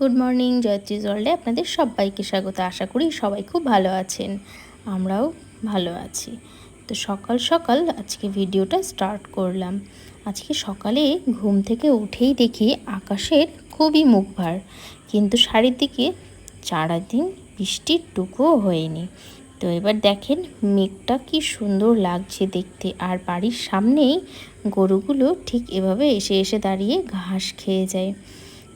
Good morning জয়ত্রী ওয়ার্ল্ডে আপনাদের সবাইকে স্বাগত। আশা করি সবাই খুব ভালো আছেন। আমরাও ভালো আছি। তো সকাল সকাল আজকে ভিডিওটা স্টার্ট করলাম। আজকে সকালে ঘুম থেকে উঠেই দেখি আকাশের খুবই মুখভার। কিন্তু চারিদিকে চারাদিন বৃষ্টির টুকুও হয়নি। তো এবার দেখেন মেঘটা কি সুন্দর লাগছে দেখতে। আর বাড়ির সামনেই গরুগুলো ঠিক এভাবে এসে এসে দাঁড়িয়ে ঘাস খেয়ে যায়।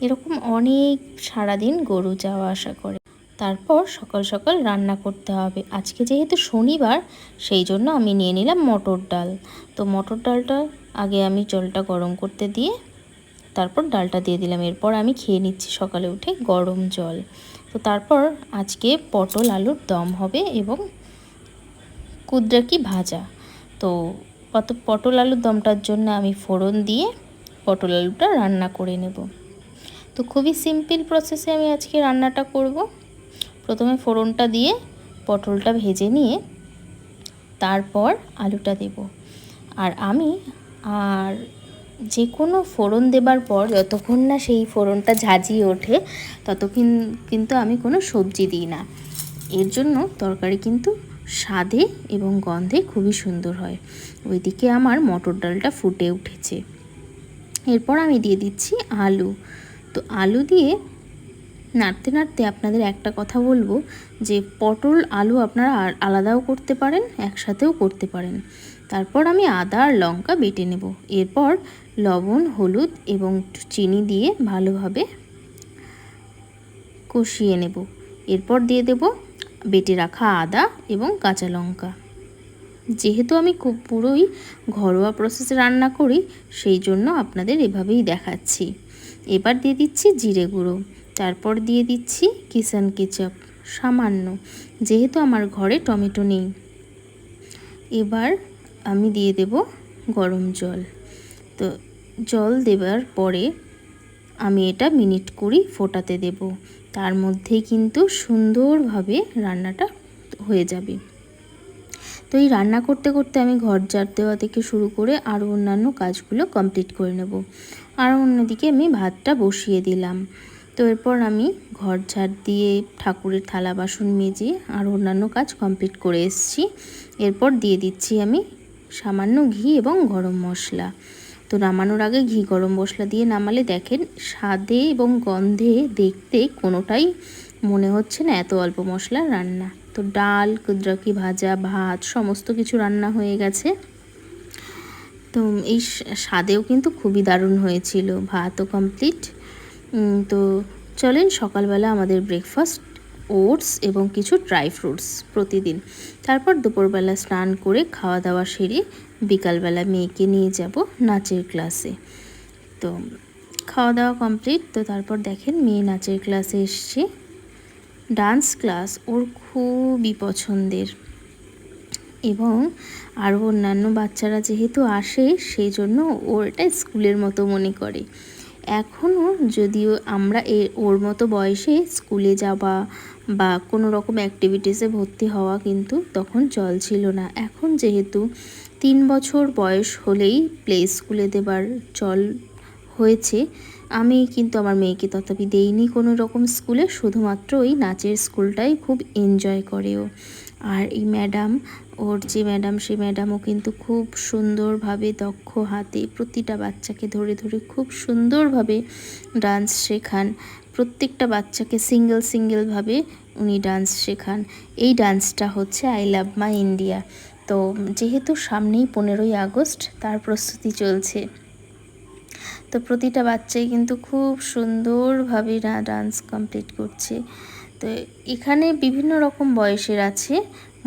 এরকম অনেক সারাদিন গরু যাওয়া আসা করে। তারপর সকাল সকাল রান্না করতে হবে। আজকে যেহেতু শনিবার, সেই জন্য আমি নিয়ে নিলাম মটর ডাল। তো মটর ডালটা আগে আমি জলটা গরম করতে দিয়ে, তারপর ডালটা দিয়ে দিলাম। এরপর আমি খেয়ে নিচ্ছি সকালে উঠে গরম জল। তো তারপর আজকে পটল আলুর দম হবে এবং কুদ্রাকি ভাজা। তো পটল আলুর দমটার জন্য আমি ফোড়ন দিয়ে পটল আলুটা রান্না করে নেব। তো খুবই সিম্পল প্রসেসে আমি আজকে রান্নাটা করব। প্রথমে ফোড়নটা দিয়ে পটলটা ভেজে নিয়ে তারপর আলুটা দেব। আর আমি আর যে কোনো ফোড়ন দেবার পর যতক্ষণ না সেই ফোড়নটা ঝাঁঝিয়ে ওঠে, ততক্ষণ কিন্তু আমি কোনো সবজি দিই না। এর জন্য তরকারি কিন্তু স্বাদে এবং গন্ধে খুবই সুন্দর হয়। ওইদিকে আমার মটর ডালটা ফুটে উঠেছে। এরপর আমি দিয়ে দিচ্ছি আলু। তো আলু দিয়ে নাড়তে নাড়তে আপনাদের একটা কথা বলব যে পটল, আলু আপনারা আলাদাও করতে পারেন, একসাথেও করতে পারেন। তারপর আমি আদা আর লঙ্কা বেটে নেব। এরপর লবণ, হলুদ এবং চিনি দিয়ে ভালোভাবে কষিয়ে নেব। এরপর দিয়ে দেব বেটে রাখা আদা এবং কাঁচা লঙ্কা। যেহেতু আমি খুব পুরোই ঘরোয়া প্রসেসে রান্না করি, সেই জন্য আপনাদের এভাবেই দেখাচ্ছি। এবার দিয়ে দিচ্ছি জিরে গুঁড়ো। তারপর দিয়ে দিচ্ছি কিষান কেচাপ, সামান্য, যেহেতু আমার ঘরে টমেটো নেই। এবার আমি দিয়ে দেব গরম জল। তো জল দেবার পরে আমি এটা মিনিট কুড়ি ফোটাতে দেব। তার মধ্যেই কিন্তু সুন্দরভাবে রান্নাটা হয়ে যাবে। তো এই রান্না করতে করতে আমি ঘর ঝাড় দেওয়া থেকে শুরু করে আরও অন্যান্য কাজগুলো কমপ্লিট করে নেব। আর অন্যদিকে আমি ভাতটা বসিয়ে দিলাম। তো এরপর আমি ঘর ঝাড় দিয়ে ঠাকুরের থালা বাসন মেজে আর অন্যান্য কাজ কমপ্লিট করে এসেছি। এরপর দিয়ে দিচ্ছি আমি সামান্য ঘি এবং গরম মশলা। তো নামানোর আগে ঘি, গরম মশলা দিয়ে নামালে দেখেন স্বাদে এবং গন্ধে দেখতে কোনোটাই মনে হচ্ছে না এত অল্প মশলার রান্না। তো ডাল, কুদ্রাকি ভাজা, ভাত, সমস্ত কিছু রান্না হয়ে গেছে। তো এই স্বাদেও কিন্তু খুবই দারুণ হয়েছিল। ভাতও কমপ্লিট তো চলেন সকালবেলা আমাদের ব্রেকফাস্ট ওটস এবং কিছু ড্রাই ফ্রুটস প্রতিদিন। তারপর দুপুরবেলা স্নান করে খাওয়া দাওয়া সেরে বিকালবেলা মেয়েকে নিয়ে যাব নাচের ক্লাসে তো খাওয়া দাওয়া কমপ্লিট তো তারপর দেখেন মেয়ে নাচের ক্লাসে এসছে। ডান্স ক্লাস ওর খুবই পছন্দের। এবং আরও অন্যান্য বাচ্চারা যেহেতু আসে সেই জন্য ওর এটা স্কুলের মতো মনে করে। এখনও যদিও আমরা এ, ওর মতো বয়সে স্কুলে যাওয়া বা কোনো রকম অ্যাক্টিভিটিসে ভর্তি হওয়া কিন্তু তখন চল ছিল না। এখন যেহেতু তিন বছর বয়স হলেই প্লে স্কুলে দেবার চল হয়েছে, আমি কিন্তু আমার মেয়েকে তথাপি দেইনি কোনো রকম স্কুলে শুধুমাত্র ওই নাচের স্কুলটাই খুব এনজয় করেও। আর এই ম্যাডাম, ওর যে ম্যাডাম, সেই ম্যাডামও কিন্তু খুব সুন্দরভাবে দক্ষ হাতে প্রতিটা বাচ্চাকে ধরে ধরে খুব সুন্দরভাবে ডান্স শেখান। প্রত্যেকটা বাচ্চাকে সিঙ্গেল সিঙ্গেলভাবে উনি ডান্স শেখান। এই ডান্সটা হচ্ছে আই লাভ মাই ইন্ডিয়া। তো যেহেতু সামনেই পনেরোই আগস্ট, তার প্রস্তুতি চলছে। তো প্রতিটা বাচ্চাই কিন্তু খুব সুন্দরভাবে ডান্স কমপ্লিট করছে। তো এখানে বিভিন্ন রকম বয়সের আছে।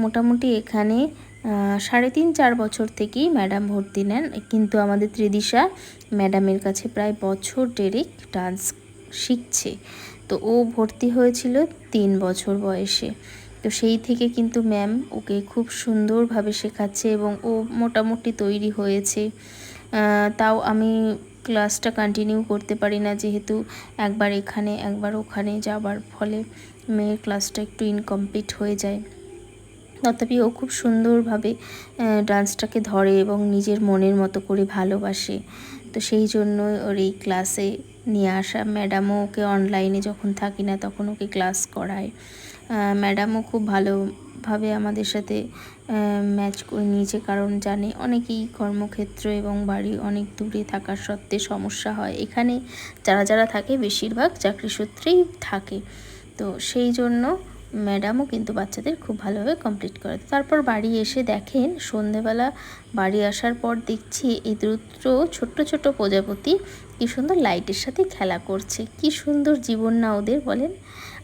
মোটামুটি এখানে সাড়ে তিন চার বছর থেকেই ম্যাডাম ভর্তি নেন। কিন্তু আমাদের ত্রিদিশা ম্যাডামের কাছে প্রায় বছর ডেরেক ডান্স শিখছে। তো ও ভর্তি হয়েছিল তিন বছর বয়সে। তো সেই থেকে কিন্তু ম্যাম ওকে খুব সুন্দরভাবে শেখাচ্ছে এবং ও মোটামুটি তৈরি হয়েছে। তাও আমি ক্লাসটা কন্টিনিউ করতে পারি না, যেহেতু একবার এখানে, একবার ওখানে যাবার ফলে মেয়ের ক্লাসটা একটু ইনকমপ্লিট হয়ে যায়। তথাপি ও খুব সুন্দরভাবে ডান্সটাকে ধরে এবং নিজের মনের মতো করে ভালোবাসে। তো সেই জন্য ওর এই ক্লাসে নিয়ে আসা। ম্যাডামও ওকে অনলাইনে যখন থাকি না, তখন ওকে ক্লাস করায়। ম্যাডামও খুব ভালোভাবে আমাদের সাথে ম্যাচ করে নিয়েছে। কারণ জানে অনেকেই কর্মক্ষেত্র এবং বাড়ি অনেক দূরে থাকার সত্ত্বে সমস্যা হয়। এখানে যারা যারা থাকে বেশিরভাগ চাকরি সূত্রেই থাকে। তো সেই জন্য ম্যাডামও কিন্তু বাচ্চাদের খুব ভালোভাবে কমপ্লিট করে তারপর বাড়ি এসে দেখেন সন্ধেবেলা বাড়ি আসার পর দেখছি এই দ্রুত ছোট্ট ছোট্ট প্রজাপতি কি সুন্দর লাইটের সাথে খেলা করছে। কি সুন্দর জীবন না ওদের বলেন?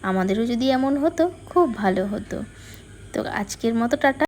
আমাদেরও যদি এমন হতো, খুব ভালো হতো। তো আজকের মতো টাটা।